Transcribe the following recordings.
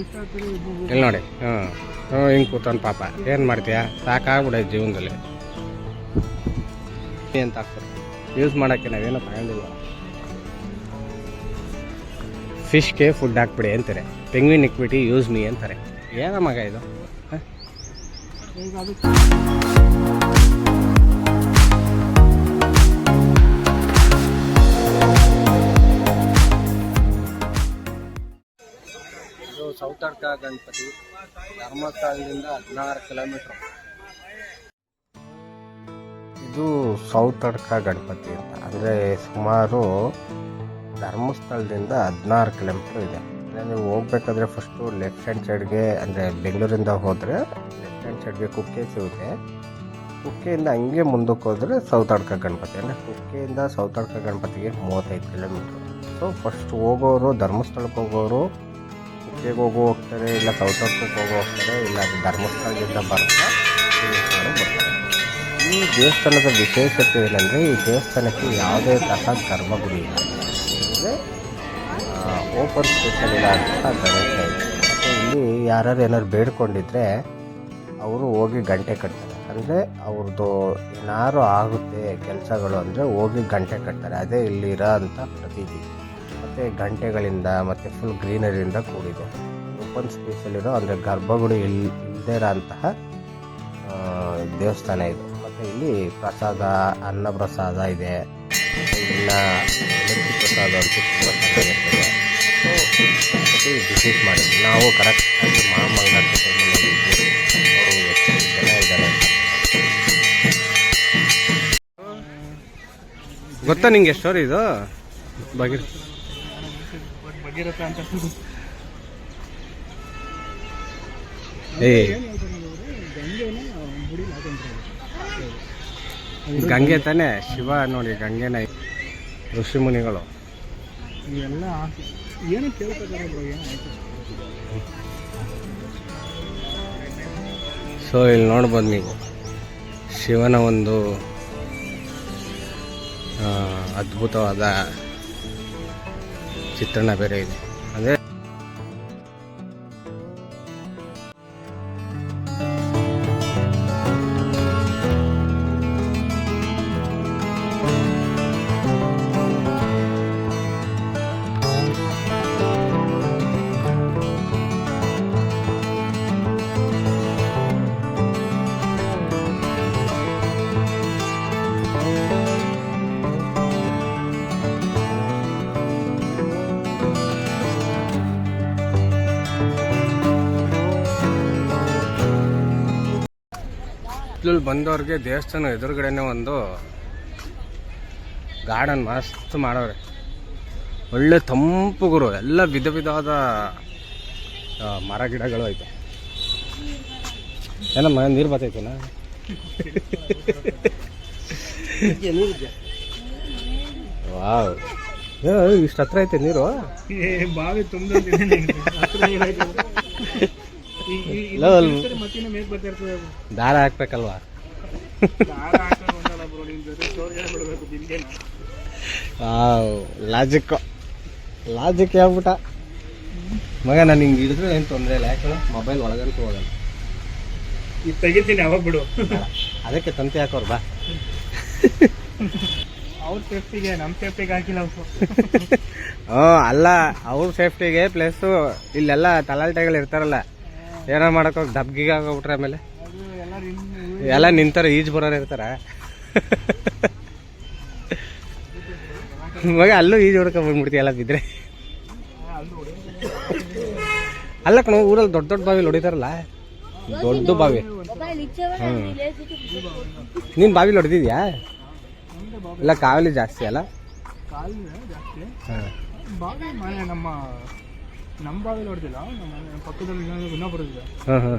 ಇಲ್ಲಿ ನೋಡಿ. ಹ್ಞೂ ಹ್ಞೂ ಹಿಂಗೆ ಕೂತಾನ ಪಾಪ. ಏನು ಮಾಡ್ತೀಯಾ? ಸಾಕಾಗ್ಬಿಡೈತೆ ಜೀವನದಲ್ಲಿ. ಅಂತ ಆಗ್ತದೆ ಯೂಸ್ ಮಾಡೋಕ್ಕೆ ನಾವೇನೋ ತಗೊಂಡಿಲ್ಲ. ಫಿಶ್ಗೆ ಫುಡ್ ಹಾಕ್ಬಿಡಿ ಅಂತಾರೆ. ಪೆಂಗ್ವಿನ್ ಇಕ್ಬಿಟ್ಟು ಯೂಸ್ ಮೀ ಅಂತಾರೆ. ಏನ ಮಗ ಇದು. ಸೌತಡ್ಕ ಗಣಪತಿ ಧರ್ಮಸ್ಥಳದಿಂದ ಹದಿನಾರು ಕಿಲೋಮೀಟರ್. ಇದು ಸೌತಡ್ಕ ಗಣಪತಿ ಅಂತ. ಅಂದರೆ ಸುಮಾರು ಧರ್ಮಸ್ಥಳದಿಂದ ಹದಿನಾರು ಕಿಲೋಮೀಟ್ರ್ ಇದೆ. ನೀವು ಹೋಗ್ಬೇಕಾದ್ರೆ ಫಸ್ಟು ಲೆಫ್ಟ್ ಹ್ಯಾಂಡ್ ಸೈಡ್ಗೆ ಅಂದರೆ ಬೆಂಗಳೂರಿಂದ ಹೋದರೆ ಲೆಫ್ಟ್ ಹ್ಯಾಂಡ್ ಸೈಡ್ಗೆ ಕುಕ್ಕೆ ಸಿಗುತ್ತೆ. ಕುಕ್ಕೆಯಿಂದ ಹಂಗೆ ಮುಂದಕ್ಕೆ ಹೋದರೆ ಸೌತಾಡ್ಕ ಗಣಪತಿ. ಅಂದರೆ ಕುಕ್ಕೆಯಿಂದ ಸೌತಾಡ್ಕ ಗಣಪತಿಗೆ ಮೂವತ್ತೈದು ಕಿಲೋಮೀಟ್ರ್. ಸೊ ಫಸ್ಟ್ ಹೋಗೋರು, ಧರ್ಮಸ್ಥಳಕ್ಕೆ ಹೋಗೋರು ಕುಕ್ಕೆಗೆ ಹೋಗೋ ಹೋಗ್ತಾರೆ, ಇಲ್ಲ ಸೌತಡ್ಕಕ್ಕೆ ಹೋಗೋ ಹೋಗ್ತಾರೆ, ಇಲ್ಲ ಧರ್ಮಸ್ಥಳದಿಂದ ಬರ್ತಾ ಬರ್ತಾರೆ ಈ ದೇವಸ್ಥಾನದ ವಿಶೇಷತೆ ಏನಂದರೆ, ಈ ದೇವಸ್ಥಾನಕ್ಕೆ ಯಾವುದೇ ತರಹ ಗರ್ಭಗುಡಿ ಇಲ್ಲ. ಅಂದರೆ ಓಪನ್ ಸ್ಪೇಸಲ್ಲಿ ಅಂತ ಗಣೇಶ ಇದೆ. ಇಲ್ಲಿ ಯಾರು ಏನಾದ್ರು ಬೇಡ್ಕೊಂಡಿದ್ರೆ, ಅವರು ಹೋಗಿ ಗಂಟೆ ಕಟ್ತಾರೆ. ಅಂದರೆ ಅವ್ರದ್ದು ಏನಾರು ಆಗುತ್ತೆ, ಕೆಲಸಗಳು ಅಂದರೆ ಹೋಗಿ ಗಂಟೆ ಕಟ್ತಾರೆ. ಅದೇ ಇಲ್ಲಿರೋ ಅಂಥ ಪ್ರತೀತಿ. ಮತ್ತು ಗಂಟೆಗಳಿಂದ ಮತ್ತು ಫುಲ್ ಗ್ರೀನರಿಯಿಂದ ಕೂಡಿದೆ. ಓಪನ್ ಸ್ಪೇಸಲ್ಲಿರೋ ಅಂದರೆ ಗರ್ಭಗುಡಿ ಇಲ್ ಇಲ್ಲದೇ ಇರೋ ಅಂತಹ ಆ, ದೇವಸ್ಥಾನ ಇದು. ಮತ್ತು ಇಲ್ಲಿ ಪ್ರಸಾದ ಅನ್ನ ಪ್ರಸಾದ ಇದೆ. ಪ್ರಸಾದ ಸೊ ವಿಸಿಟ್ ಮಾಡಿ ನಾವು ಕರೆಕ್ಟಾಗಿ ಮಹಾಮಂಗಳಾರತಿ ಟೈಮಲ್ಲಿ ಜನ ಇದ್ದಾರೆ. ಗೊತ್ತಾ ನಿಂಗೆ ಸ್ಟೋರಿ ಇದು? ಬಗೆ ಭಗೀರಥ ಅಂತ ಏ. ಗಂಗೆ ತಾನೆ? ಶಿವ ನೋಡಿ ಗಂಗೆನ ಋಷಿ ಮುನಿಗಳು. ಇವೆಲ್ಲ ಏನು ಸೊ ಇಲ್ಲಿ ನೋಡ್ಬೋದು ನೀವು. ಶಿವನ ಒಂದು ಅದ್ಭುತವಾದ ಚಿತ್ರಣ ಬೇರೆ ಇದೆ ಇಲ್ಲಿ ಬಂದವ್ರಿಗೆ ದೇವಸ್ಥಾನ ಎದುರುಗಡೆನೆ ಒಂದು ಗಾರ್ಡನ್ ಮಸ್ತ್ ಮಾಡವ್ರೆ ಒಳ್ಳೆ ತಂಪು ಗುರು, ಎಲ್ಲ ವಿಧ ವಿಧವಾದ ಮರ ಗಿಡಗಳು ಐತೆ. ಏನಮ್ಮ ನೀರು ಬರ್ತೈತೆನಾ ವಾವ್. ಇಷ್ಟು ಹತ್ರ ಐತೆ ನೀರು? ಬಾವಿ ತುಂಬ ಇಲ್ಲ, ಅಲ್ಲಿ- ಮತ್ತಿನ ಮೇಗ್ ಬರ್ತಾ ಇರ್ತದೆ ಅದು. ದಾರ ಹಾಕ್ಬೇಕಲ್ವಾ? Logic logic ಹೇಳ್ಬಿಟ್ಟ. ಮಗ ನಾನು ಹಿಂಗೆ ಹಿಡಿದ್ರೆ ಏನು ತೊಂದರೆ ಇಲ್ಲ. ಯಾಕಂದ್ರೆ ಮೊಬೈಲ್ ಒಳಗಂತೂ ಹೋಗಲ್ಲ. ಈಗ ತೆಗಿತೀನಿ ಅವಾಗ ಬಿಡು. ಅದಕ್ಕೆ ತಂತಿ ಹಾಕೋರು ಬಾ. ಅವ್ರ ಸೇಫ್ಟಿಗೆ ನಮ್ಮ ಸೇಫ್ಟಿಗೆ ಹಾಕಿಲ್ಲ ಹ್ಞೂ ಅಲ್ಲ ಅವ್ರ ಸೇಫ್ಟಿಗೆ ಪ್ಲಸ್ ಇಲ್ಲೆಲ್ಲ ತಲಾಟೆಗಳು ಇರ್ತಾರಲ್ಲ. ಏನೋ ಮಾಡಕ್ ದಬ್ಗಿಗೆ ಆಗೋಗ್ಬಿಟ್ರೆ ಆಮೇಲೆ. ಎಲ್ಲ ನಿಂತಾರ ಈಜ್ ಬರೋರು ಇರ್ತಾರ. ಇವಾಗ ಅಲ್ಲೂ ಈಜು ಹೊಡ್ಕೊಂಡ್ ಬಂದ್ಬಿಡ್ತೀಯಲ್ಲ ಬಿದ್ರೆ. ಅಲ್ಲಿ ಕಣ ಊರಲ್ಲಿ ದೊಡ್ಡ ದೊಡ್ಡ ಬಾವಿಲಿ ಹೊಡಿತಾರಲ್ಲ? ದೊಡ್ಡ ಬಾವಿ. ಹ್ಞೂ ನೀನು ಬಾವಿಲಿ ಹೊಡೆದಿದ್ಯಾ? ಇಲ್ಲ ಕಾವಲಿ ಜಾಸ್ತಿ ಅಲ್ಲ? ಹಾಂ. ನಮ್ಮ ಬಾವಿಲಿ ಹೊಡೆದಿಲ್ಲ ನಮ್ಮ ಪಕ್ಕದಲ್ಲಿ ಇನ್ನೊಂದು ಇನ್ನೊಬ್ರು ಇದೆ ಹಾಂ ಹಾಂ.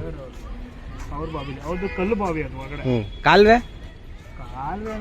ಅವ್ರ ಬಾವಿಲಿ ಅವ್ರದ್ದು ಕಲ್ಲು ಬಾವಿ ಅದು ಒಳಗಡೆ. ಕಾಲುವೆ? ಕಾಲುವೆ